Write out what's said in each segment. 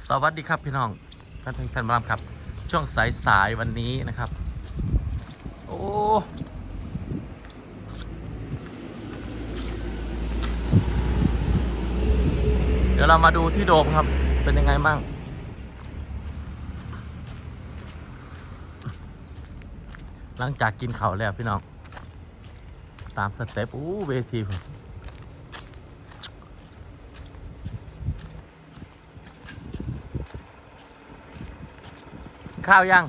สวัสดีครับพี่น้องท่านท่านบรามครับ ช่วงสายสายๆวันนี้นะครับ โอ้เดี๋ยวเรามาดูที่โดมครับ เป็นยังไงบ้างหลังจากกินเขาแล้วพี่น้อง ตามสเต็ปอู้เวทีผม ข้าวยัง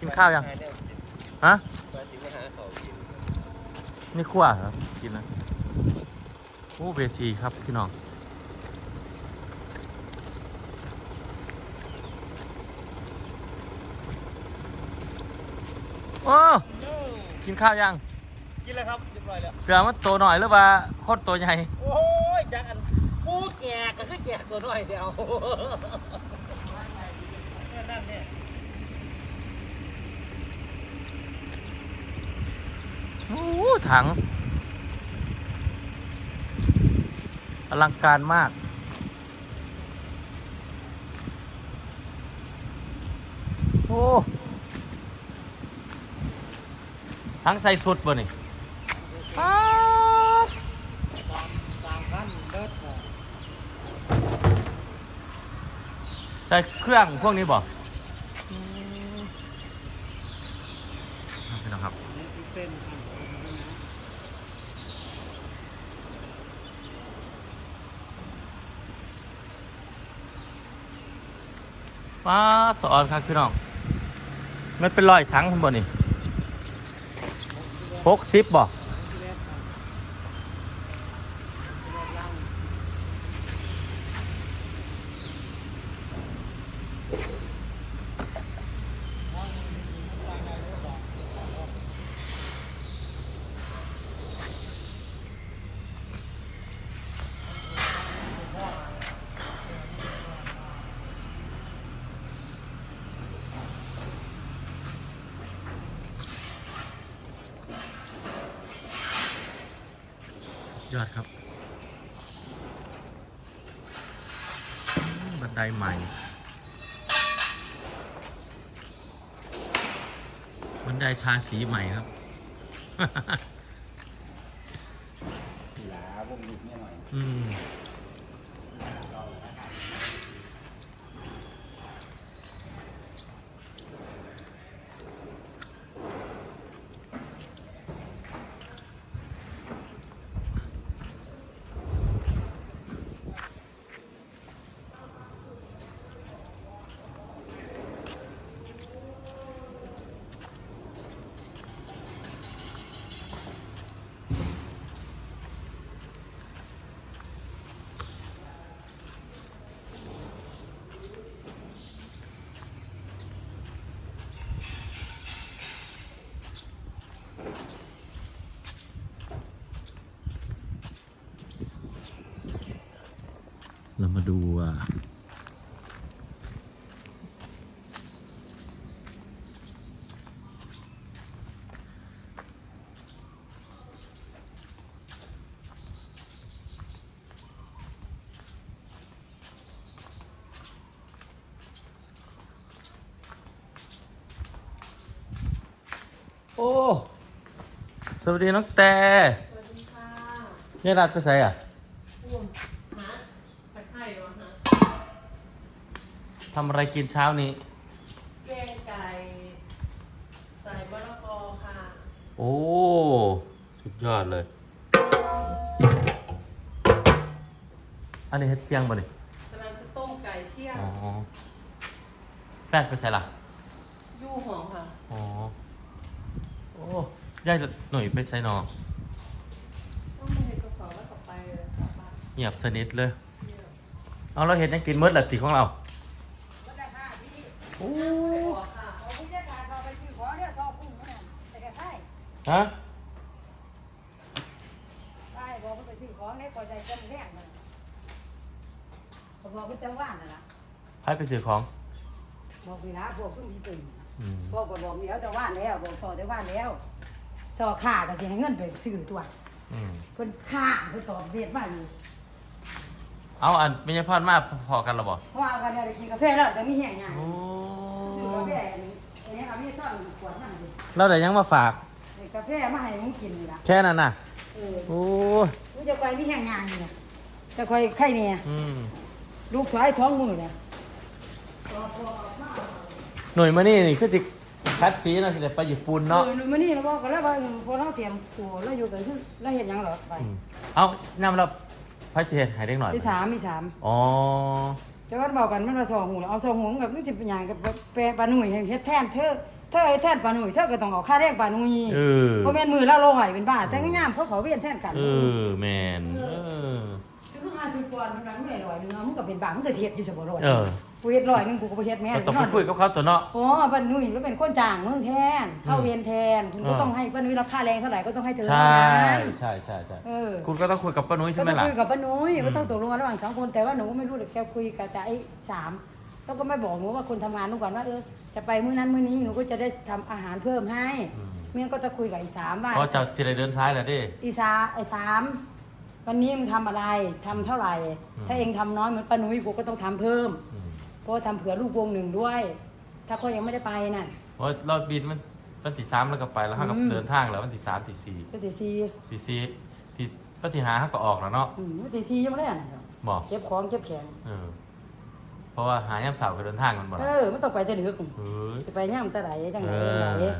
กินข้าวยัง ฮะ นี่ขั้วเหรอกินนะโอ้เวทีครับพี่น้องโอ้กินข้าวยัง กินแล้วครับเรียบร้อยแล้ว เสือมันตัวหน่อยหรือว่าโคตรตัวใหญ่ โอ้ยจากอันกูแก่ก็คือแก่ตัวน้อยเดียว นั่นเนี่ยโอ้ถัง อลังการมากโอ้ทั้งใส่สุดบ่นี่ป๊าใส่เครื่องพวกนี้บ่พี่น้องครับ นี่ที่เป็นพัน ว้าสะออนครับพี่น้อง มันเป็นรอยถังข้างบนนี่หกสิบบ่ ที่แรกพันที่แรกล่าง ยอดครับอืมบันไดใหม่ บันไดทาสีใหม่ครับหลาวงยุบเนี่ยหน่อย อืม เรามาดูอะโอ้ สวัสดีน้องแต่สวัสดีค่ะเนี่ยรัดไปใส่อะ อ้วมหาตะไคร่วะฮะ ทำอะไรกินเช้านี้ แกงไก่ใส่มะละกอค่ะ โอ้ สุดยอดเลย อันนี้เฮ็ดเจียงบ่นี่กำลังจะต้มไก่เที่ยงอ๋อ แฟนไปใส่ละยู่หอมค่ะ อ๋อ โอ้ยายจะหน่อยไปใส่นอต้องมาในกระเป๋าแล้วกลับไปเลยกลับบ้านเงียบสนิทเลย เนี่ยเอาเราเห็นยังกินมืดละติของเรา โอ้ขอค่ะเอาผู้จัดการเราไปซื้อของเรียกซอกุ้งนั่นแต่ก็ใช่ฮะใช่บอกว่าไปซื้อของในก่อนใจจำแรงมันเขาบอกว่าจะว่านน่ะล่ะให้ไปซื้อของบอกเวลาพวกขึ้นมีตื่นอืมพวกก็บอกเดี๋ยวจะว่านแล้วบอกซอจะว่านแล้วซอขาก็สิให้เงินไปซื้อตัวอืมเพิ่นข้าเพิ่นตอบเวียดมาอยู่เอาอันไม่ใช่พอดมากพอกันหรอบ่เพราะว่ากันเนี่ยกินกาแฟแล้วจะมีแห้งง่ายโอ้ซื้อ กาแฟอันนี้อันนี้ครับมีซ่อนขวดนั่นสิเราได้ยังมาฝากไอ้กาแฟมาให้มึงกินนี่ล่ะแค่นั้นน่ะ เออโอ้ยกูจะคอยมีแห้งง่ายนี่ล่ะจะคอยไข่เนี่ยอืมลูกสายสองมือเนี่ยหน่วยมานี่นี่คือจิคัดสีเนาะสิได้ไปญี่ปุ่นเนาะเนาะเออมันนี่เราบอกกันแล้วว่าพอเราเตรียมตัวเราอยู่กันคือเราเห็นยังเหรอไปอืมเอานำเราพระเจดหายเด็กหน่อยมีสามมีสามอ๋อ จะว่าบอกกันมันมาสองหูเอาสองหูกับนี่สิเป็นอย่างกับแปรปลาหนุ่ยให้เฮ็ดแทนเธอเธอให้แทนปลาหนุ่ยเธอก็ต้องเอาค่าแรงปลาหนุ่ยเออเพราะแม่นมือละลอยเป็นบ้าแต่งงามเขาเขาเวียนแทนกันเออ แมนเออ ซื้อห้าสิบปอนด์มันไม่ได้ลอยหนึงเอามึงก็เป็นบ้ามึงก็สิเฮ็ดอยู่เสมอลอย เออ กูเฮ็ดลอยหนึงกูก็บ่เฮ็ดแม่ก็ต้องไปคุยกับเขาตัวเนาะ อ๋อปลาหนุ่ยก็เป็นคนจ้างมึงแทน เข้าเวียนแทน คุณก็เออ ต้องให้ปลาหนุ่ยรับค่าแรงเท่าไหร่ก็ต้องให้เธอใช่เท่านั้น ใช่ใช่ใช่เออ คุณก็ต้องคุยกับป้านุ้ยก็ใช่ไหมต้องล่ะ คุยกับป้านุ้ยก็ต้องตกลงกันระหว่างสองคนแต่ว่าหนูก็ไม่รู้เลยแกคุยกับแต่ไอ้สามต้องก็ไม่บอกหนูว่าคนทำงานหนูก่อนว่าเออจะไปมื้อนั้นมื้อนี้หนูก็จะได้ทำอาหารเพิ่มให้เมี่ยงก็จะคุยกับไอ้สามว่าเพราะจะจะได้เดินท้ายแหละดิ อีสาไอ้สามวันนี้มึงทำอะไรทำเท่าไหร่ ถ้าเองทำน้อยเหมือนป้านุ้ยกูก็ต้องทำเพิ่ม อืม เพราะว่าทำเผื่อลูกวงหนึ่งด้วย ถ้าเขายังไม่ได้ไปน่ะ เพราะเราบินมันวันที่สามแล้วก็ไปแล้วห้ากับอืม เดินทางแล้ววันที่สามที่สี่ก็ตีซีที่สี่ที่วันที่ห้าเขาก็ออกแล้วเนาะอืมตีซียังไม่ได้อะบอกเก็บของเก็บแข็งเออเพราะว่าหายามเสาร์ก็เดินทางมันบ่เอล่ะอไม่ต้องไปแต่ดึกเฮ้ยจะไปย่ามตะไหลจังไหนเอจังไหน อ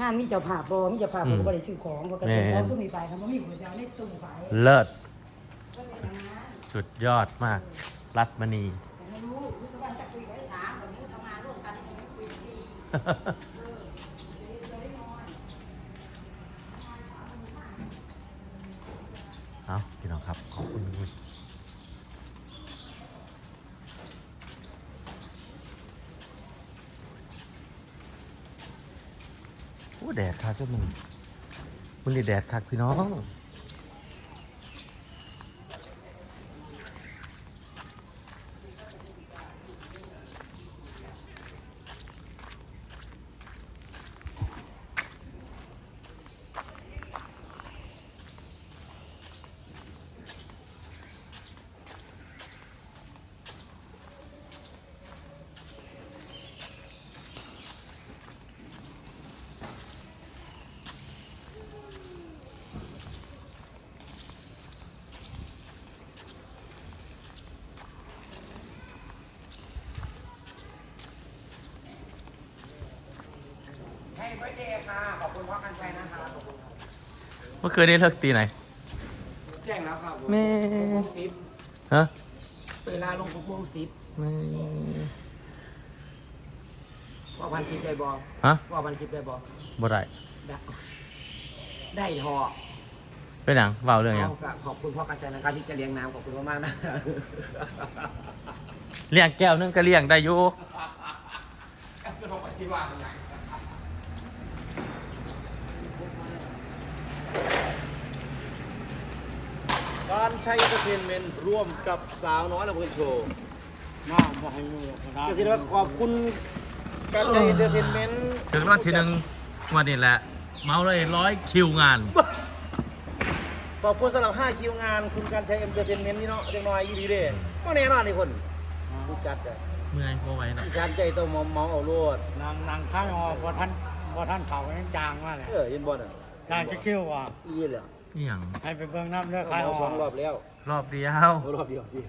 งานมีเจ้าภาพบ่มีเจ้าภาพอืบ่มก็บ่ได้ซื้อของปกติแม่น ของซุ่มมีไปครับบ่มีหัวเจ้าในตู้ไปเลิศก็เป็นอย่างนั้นสุดยอดมาก รัตมณี เอาพี่น้องครับ ขอบคุณคุณโอ้แดดคักก็มึงมันรีแดดคักพี่น้อง เบิร์ดเดย์ค่ะ ขอบคุณพ่อกันชัยนะคะเมื่อคืนนี้เลิกตีไหน แจ้งแล้วครับแม่ หกโมงสิบฮะเวลาลงหกโมงสิบแม่ว่าพันคลิปได้บอฮะว่าพันคลิปได้บอบ่ได้ได้ได้ทอเป็นหยังเบาเรื่องหยังเอาก็ขอบคุณพ่อกันชัยนะครับที่จะเลี้ยงน้ำขอบคุณมากๆนะ เลี้ยงแก้วนึงก็เลี้ยงได้อยู่คือผมคิดว่าอย่าง การใช้เอนเตอร์เทนเมนต์ร่วมกับสาวน้อยลำเพลินโชว์น้าบ่ให้มือก็ได้ก็สิว่าขอบคุณการใช้เอนเตอร์เทนเมนต์ถึงรอบที่หนึ่งวันนี้แหละ เมาเลยร้อยคิวงาน ขอบคุณสำหรับ5คิวงาน คุณการใช้เอนเตอร์เทนเมนต์นี่เนาะเด็กน้อยอีดีเด้ก็แน่นอนนี่คนผู้จัดอะเมื่อยพอไหว้เนาะผู้จัดใจตัวมอมเมาเอาโลดนางนางข้างอบ่ท่านบ่ท่านเขายังจางมาเลยเออเห็นบ่น่ะจางจะคิ้วว่าอีเลย นี่หยังให้ไปเบิ่งน้ำเด้อข้างเอาอสองรอบแล้ว รอบเดียวเอารอบเดียวสิ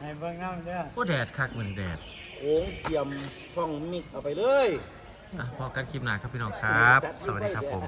ให้เบิ่งน้ำเด้อโอ้แดดคักเหมือนแดดโค้งเทียมช่องมิกเอาไปเลย อะพอกันคลิปหน้าครับพี่น้องครับ สวัสดีครับผมบ